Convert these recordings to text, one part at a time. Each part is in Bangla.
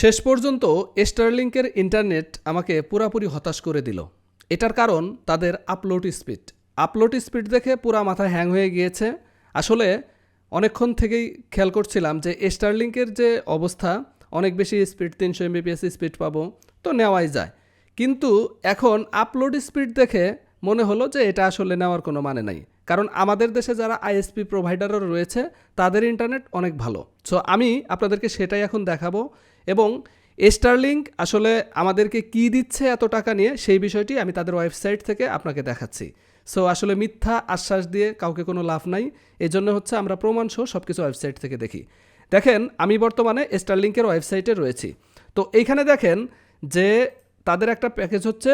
শেষ পর্যন্ত স্টারলিংকের ইন্টারনেট আমাকে পুরাপুরি হতাশ করে দিল। এটার কারণ তাদের আপলোড স্পিড। আপলোড স্পিড দেখে পুরা মাথা হ্যাং হয়ে গিয়েছে। আসলে অনেকক্ষণ থেকেই খেয়াল করছিলাম যে স্টারলিংকের যে অবস্থা, অনেক বেশি স্পিড, তিনশো এমবিপিএস স্পিড পাবো, তো নেওয়াই যায়। কিন্তু এখন আপলোড স্পিড দেখে মনে হলো যে এটা আসলে নেওয়ার কোনো মানে নাই। কারণ আমাদের দেশে যারা আইএসপি প্রোভাইডারও রয়েছে, তাদের ইন্টারনেট অনেক ভালো। সো আমি আপনাদেরকে সেটাই এখন দেখাবো। এবং স্টারলিংক আসলে আমাদেরকে কি দিচ্ছে এত টাকা নিয়ে সেই বিষয়টি আমি তাদের ওয়েবসাইট থেকে আপনাকে দেখাচ্ছি। সো আসলে মিথ্যা আশ্বাস দিয়ে কাউকে কোনো লাভ নাই। এই জন্য হচ্ছে আমরা প্রমাণ সহ সব কিছু ওয়েবসাইট থেকে দেখি। দেখেন, আমি বর্তমানে স্টারলিংকের ওয়েবসাইটে রয়েছি। তো এইখানে দেখেন যে তাদের একটা প্যাকেজ হচ্ছে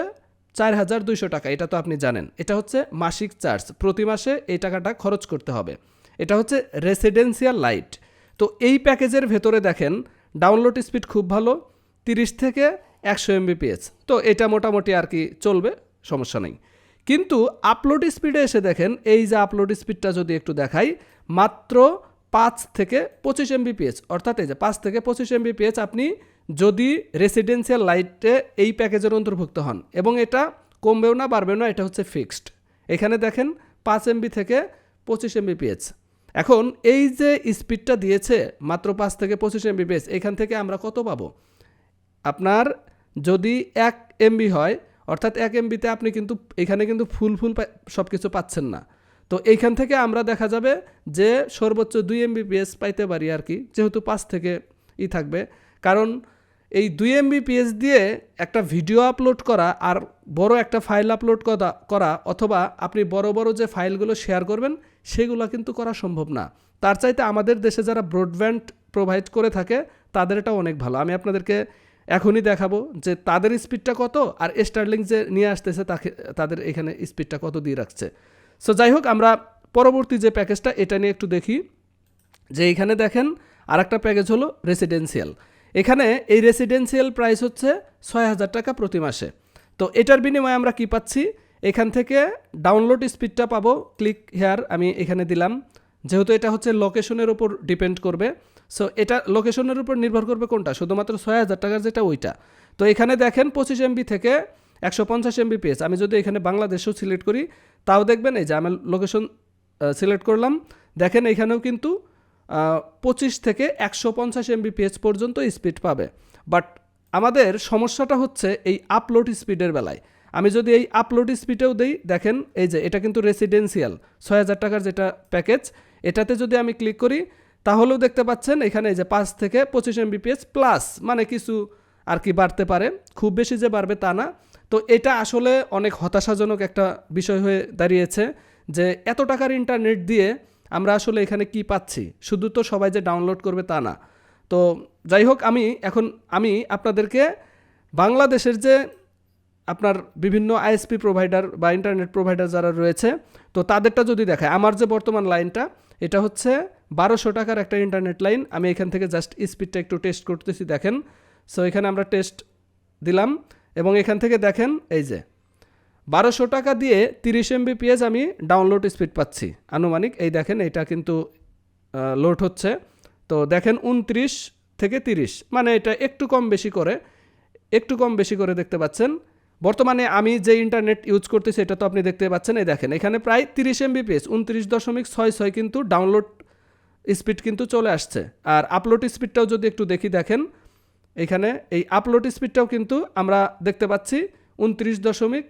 চার হাজার দুইশো টাকা। এটা তো আপনি জানেন। এটা হচ্ছে মাসিক চার্জ প্রতি মাসে এই টাকাটা খরচ করতে হবে। এটা হচ্ছে রেসিডেন্সিয়াল লাইট তো এই প্যাকেজের ভেতরে দেখেন ডাউনলোড স্পিড খুব ভালো, তিরিশ থেকে একশো এমবিপিএস তো এটা মোটামুটি আর কি চলবে, সমস্যা নেই। কিন্তু আপলোড স্পিডে এসে দেখেন, এই যে আপলোড স্পিডটা যদি একটু দেখাই, মাত্র পাঁচ থেকে পঁচিশ এমবিপিএস অর্থাৎ এই যে পাঁচ থেকে পঁচিশ এমবিপিএস আপনি যদি রেসিডেন্সিয়াল লাইটে এই প্যাকেজের অন্তর্ভুক্ত হন, এবং এটা কমবেও না, বাড়বেও না, এটা হচ্ছে ফিক্সড এখানে দেখেন পাঁচ এমবি থেকে পঁচিশ এমবিপিএস এখন এই যে স্পিডটা দিয়েছে মাত্র পাঁচ থেকে পঁচিশ এমবিপিএস এখান থেকে আমরা কত পাবো? আপনার যদি এক এমবি হয়, অর্থাৎ এক এমবিতে আপনি কিন্তু, এখানে কিন্তু ফুল ফুল সব কিছু পাচ্ছেন না। তো এইখান থেকে আমরা দেখা যাবে যে সর্বোচ্চ দুই এমবিপিএস পাইতে পারি আর কি, যেহেতু পাঁচ থেকে ই থাকবে। কারণ এই দুই এমবিপিএস দিয়ে একটা ভিডিও আপলোড করা আর বড় একটা ফাইল আপলোড করা করা অথবা আপনি বড় বড় যে ফাইলগুলো শেয়ার করবেন, সেগুলো কিন্তু করা সম্ভব না। তার চাইতে আমাদের দেশে যারা ব্রডব্যান্ড প্রোভাইড করে থাকে তাদের এটা অনেক ভালো। আমি আপনাদেরকে এখনই দেখাবো যে তাদের স্পিডটা কত আর স্টার্লিং যে নিয়ে আসতেছে, তাকে, তাদের এখানে স্পিডটা কত দিয়ে রাখছে। সো যাই হোক, আমরা পরবর্তী যে প্যাকেজটা এটা নিয়ে একটু দেখি। যে এখানে দেখেন আর একটা প্যাকেজ হলো রেসিডেন্সিয়াল এখানে এই রেসিডেন্সিয়াল প্রাইস হচ্ছে ছয় হাজার টাকা প্রতি মাসে। তো এটার বিনিময়ে আমরা কি পাচ্ছি? এখান থেকে ডাউনলোড স্পিডটা পাবো। ক্লিক হেয়ার আমি এখানে দিলাম। যেহেতু এটা হচ্ছে লোকেশনের উপর ডিপেন্ড করবে। সো এটা লোকেশনের উপর নির্ভর করবে কোনটা? শুধুমাত্র ছয় হাজার টাকার যেটা ওইটা। তো এখানে দেখেন পঁচিশ এমবি থেকে একশো পঞ্চাশ এমবি পেজ আমি যদি এখানে বাংলাদেশও সিলেক্ট করি, তাও দেখবেন এই যে আমি লোকেশন সিলেক্ট করলাম। দেখেন এখানেও কিন্তু পঁচিশ থেকে একশো পঞ্চাশ এমবিপিএস পর্যন্ত স্পিড পাবে। বাট আমাদের সমস্যাটা হচ্ছে এই আপলোড স্পিডের বেলায়। আমি যদি এই আপলোড স্পিডেও দিই, দেখেন এই যে, এটা কিন্তু রেসিডেন্সিয়াল ছয় হাজার টাকার যেটা প্যাকেজ এটাতে যদি আমি ক্লিক করি, তাহলেও দেখতে পাচ্ছেন এখানে এই যে পাঁচ থেকে পঁচিশ এমবিপিএস প্লাস মানে কিছু আর কি বাড়তে পারে। খুব বেশি যে বাড়বে তা না। তো এটা আসলে অনেক হতাশাজনক একটা বিষয় হয়ে দাঁড়িয়েছে যে, এত টাকার ইন্টারনেট দিয়ে আমরা আসলে এখানে কি পাচ্ছি? শুধু তো সবাই যে ডাউনলোড করবে তা না। তো যাই হোক, আমি এখন, আমি আপনাদেরকে বাংলাদেশের যে আপনার বিভিন্ন আইএসপি প্রোভাইডার বা ইন্টারনেট প্রোভাইডার যারা রয়েছে, তো তাদেরটা যদি দেখায়, আমার যে বর্তমান লাইনটা, এটা হচ্ছে বারোশো টাকার একটা ইন্টারনেট লাইন আমি এখান থেকে জাস্ট স্পিডটা একটু টেস্ট করতেছি, দেখেন। সো এখানে আমরা টেস্ট দিলাম এবং এখান থেকে দেখেন, এই যে বারোশো টাকা দিয়ে তিরিশ এমবিপিএস আমি ডাউনলোড স্পিড পাচ্ছি। আনুমানিক, এই দেখেন, এটা কিন্তু লোড হচ্ছে। তো দেখেন, উনত্রিশ থেকে তিরিশ মানে এটা একটু কম বেশি করে, একটু কম বেশি করে দেখতে পাচ্ছেন। বর্তমানে আমি যে ইন্টারনেট ইউজ করতেছি, এটা তো আপনি দেখতে পাচ্ছেন, এই দেখেন, এখানে প্রায় তিরিশ এমবিপিএস উনত্রিশ দশমিক ছয় ছয় কিন্তু ডাউনলোড স্পিড কিন্তু চলে আসছে। আর আপলোড স্পিডটাও যদি একটু দেখি, দেখেন, এখানে এই আপলোড স্পিডটাও কিন্তু আমরা দেখতে পাচ্ছি, উনত্রিশ দশমিক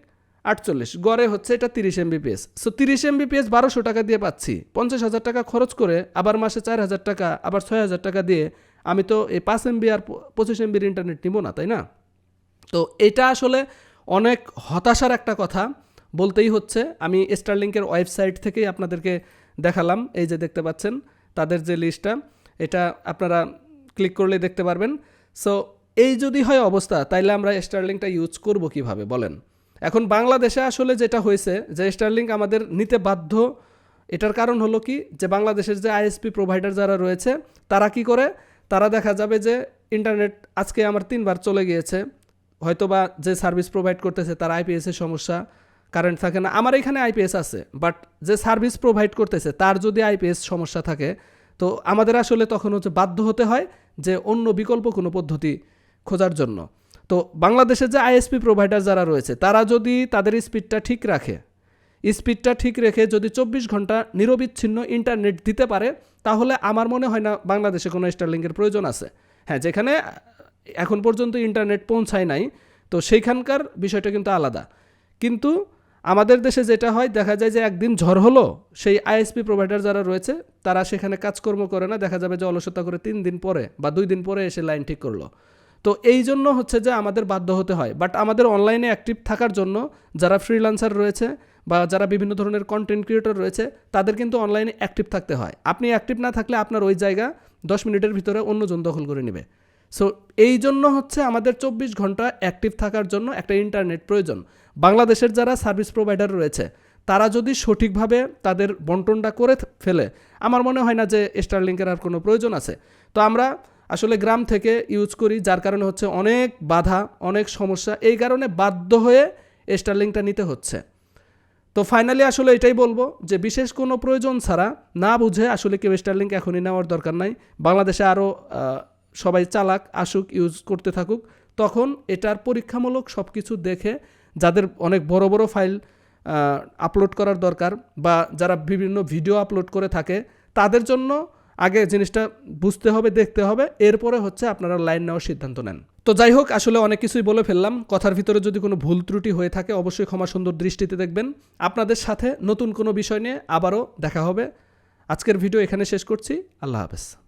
আটচল্লিশ। গড়ে হচ্ছে এটা তিরিশ এমবিপিএস সো তিরিশ এমবিপিএস বারোশো টাকা দিয়ে পাচ্ছি। পঞ্চাশ হাজার টাকা খরচ করে আবার মাসে চার হাজার টাকা, আবার ছয় হাজার টাকা দিয়ে আমি তো এই পাঁচ এমবি আর পঁচিশ এমবির ইন্টারনেট নিব না, তাই না? তো এটা আসলে অনেক হতাশার একটা কথা। বলতেই হচ্ছে, আমি স্টারলিংকের ওয়েবসাইট থেকেই আপনাদেরকে দেখালাম। এই যে দেখতে পাচ্ছেন, তাদের যে লিস্টটা এটা আপনারা ক্লিক করলে দেখতে পারবেন। সো এই যদি হয় অবস্থা, তাইলে আমরা স্টারলিংটা ইউজ করব কীভাবে, বলেন? এখন বাংলাদেশে আসলে যেটা হয়েছে যে স্টারলিংক আমাদের নিতে বাধ্য, এটার কারণ হলো কি যে বাংলাদেশের যে আইএসপি প্রোভাইডার যারা রয়েছে, তারা কি করে? তারা দেখা যাবে যে ইন্টারনেট আজকে আমার তিনবার চলে গিয়েছে, হয়তোবা যে সার্ভিস প্রোভাইড করতেছে তার আইপিএসের সমস্যা কারেন্ট থাকে না। আমার এখানে আইপিএস আছে বাট যে সার্ভিস প্রোভাইড করতেছে তার যদি আইপিএস সমস্যা থাকে, তো আমাদের আসলে তখন হচ্ছে বাধ্য হতে হয় যে অন্য বিকল্প কোনো পদ্ধতি খোঁজার জন্য। তো বাংলাদেশের যে আইএসপি প্রোভাইডার যারা রয়েছে, তারা যদি তাদের স্পিডটা ঠিক রাখে স্পিডটা ঠিক রেখে যদি চব্বিশ ঘণ্টা নিরবিচ্ছিন্ন ইন্টারনেট দিতে পারে, তাহলে আমার মনে হয় না বাংলাদেশে কোনো স্টারলিংকের প্রয়োজন আছে। হ্যাঁ যেখানে এখন পর্যন্ত ইন্টারনেট পৌঁছায় নাই, তো সেইখানকার বিষয়টা কিন্তু আলাদা। কিন্তু আমাদের দেশে যেটা হয়, দেখা যায় যে একদিন ঝড় হলো, সেই আইএসপি প্রোভাইডার যারা রয়েছে, তারা সেখানে কাজকর্ম করে না, দেখা যাবে যে অলসতা করে তিন দিন পরে বা দুই দিন পরে এসে লাইন ঠিক করল। তো এই জন্য হচ্ছে যে আমাদের বাধ্য হতে হয়। বাট আমাদের অনলাইনে অ্যাক্টিভ থাকার জন্য যারা ফ্রিল্যান্সার রয়েছে বা যারা বিভিন্ন ধরনের কন্টেন্ট ক্রিয়েটর রয়েছে, তাদের কিন্তু অনলাইনে অ্যাক্টিভ থাকতে হয়। আপনি অ্যাক্টিভ না থাকলে আপনার ওই জায়গা দশ মিনিটের ভিতরে অন্যজন দখল করে নেবে। সো এই জন্য হচ্ছে আমাদের চব্বিশ ঘণ্টা অ্যাক্টিভ থাকার জন্য একটা ইন্টারনেট প্রয়োজন। বাংলাদেশের যারা সার্ভিস প্রোভাইডার রয়েছে, তারা যদি সঠিকভাবে তাদের বন্টনটা করে ফেলে, আমার মনে হয় না যে স্টারলিংকের আর কোনো প্রয়োজন আছে। তো আমরা আসলে গ্রাম থেকে ইউজ করি, যার কারণে হচ্ছে অনেক বাধা, অনেক সমস্যা। এই কারণে বাধ্য হয়ে স্টারলিংটা নিতে হচ্ছে। তো ফাইনালি আসলে এটাই বলব যে বিশেষ কোনো প্রয়োজন ছাড়া না বুঝে আসলে কেউ স্টারলিংক এখনই নেওয়ার দরকার নাই। বাংলাদেশে আরও সবাই চালাক, আসুক ইউজ করতে থাকুক, তখন এটার পরীক্ষামূলক সব কিছু দেখে যাদের অনেক বড় বড় ফাইল আপলোড করার দরকার বা যারা বিভিন্ন ভিডিও আপলোড করে থাকে, তাদের জন্য আগে জিনিসটা বুঝতে হবে, দেখতে হবে, এরপরে হচ্ছে আপনারা লাইন নেওয়ার সিদ্ধান্ত নেন। তো যাই হোক, আসলে অনেক কিছুই বলে ফেললাম। কথার ভিতরে যদি কোনো ভুল ত্রুটি হয়ে থাকে, অবশ্যই ক্ষমা সুন্দর দৃষ্টিতে দেখবেন। আপনাদের সাথে নতুন কোনো বিষয় নিয়ে আবারও দেখা হবে। আজকের ভিডিও এখানে শেষ করছি। আল্লাহ হাফেজ।